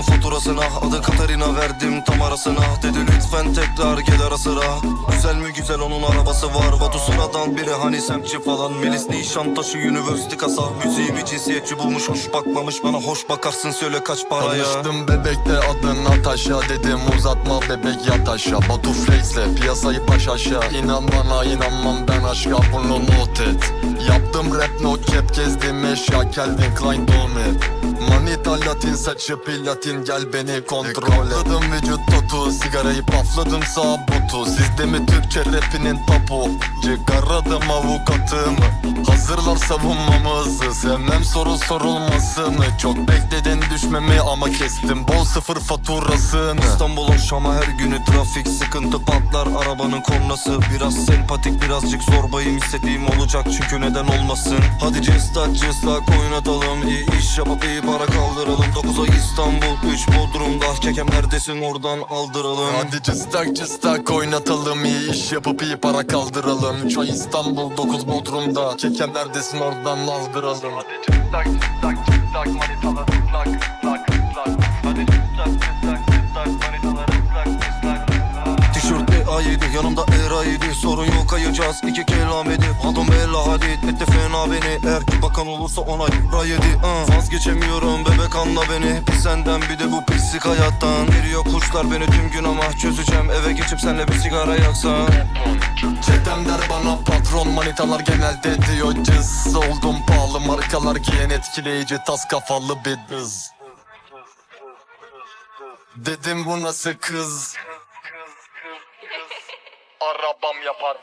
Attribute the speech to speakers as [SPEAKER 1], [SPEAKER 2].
[SPEAKER 1] Bakmıyorum faturasına Adı Katarina verdim tam arasına. Dedi lütfen tekrar gel ara sıra. Güzel mi güzel onun arabası var. Vatu sıradan biri hani semtçi falan. Melis Nişantaşı University kasa. Müziği bir cinsiyetçi bulmuş hoş bakmamış. Bana hoş bakarsın söyle kaç paraya.
[SPEAKER 2] Tanıştım bebekte adın Natasha. Dedim uzatma bebek yat aşağı. Batu Flex'le piyasayı baş aşağı. İnan bana inanmam ben aşka bunu not et Yaptım rap no cep gezdim eşya. Calvin Klein donut Manita latin saçı platin gel beni kontrol et. Kapladım vücut totu sigarayı pafladım sağ botu. Sizde mi Türkçe rapinin tapu Çıkaradım avukatımı Hazırlar savunmamızı. Sevmem soru sorulmasını. Çok bekledin düşmemi ama kestim. Bol sıfır faturasını.
[SPEAKER 1] İstanbul'un Şam'a her günü trafik sıkıntı patlar. Arabanın kornası Biraz sempatik birazcık zorbayım. İstediğim olacak çünkü neden olmasın? Hadi cestak cestak oynatalım iyi iş yapıp iyi para kaldıralım. 9'a İstanbul 3 Bodrum'da. Kekem neredesin? Oradan aldıralım.
[SPEAKER 2] Hadi cıstak cıstak oynatalım iyi iş yapıp iyi para kaldıralım. Üç ay İstanbul 9 Bodrum'da. Kekem neredesin oradan aldıralım Hadi cıstak cıstak cıstak manitalar ıslak ıslak ıslak Hadi cıstak cıstak cıstak manitalar ıslak ıslak
[SPEAKER 1] Tişörtte A7 yanımda Era7 Sorun yok ayacağız iki kelam edip Adım Bella Hadid etti fena beni Eğer ki bakan olursa ona Ra7 uh. Vazgeçemiyorum bebek anla beni Bir senden bir de bu pislik hayattan Geliyor kuşlar beni tüm gün ama Çözeceğim eve geçip senle bir sigara yaksan
[SPEAKER 2] Çetem der bana patron manitalar genelde diyor markalar giyen etkileyici tas kafalı bir kız. Dedim bu nasıl kız? Arabam yapar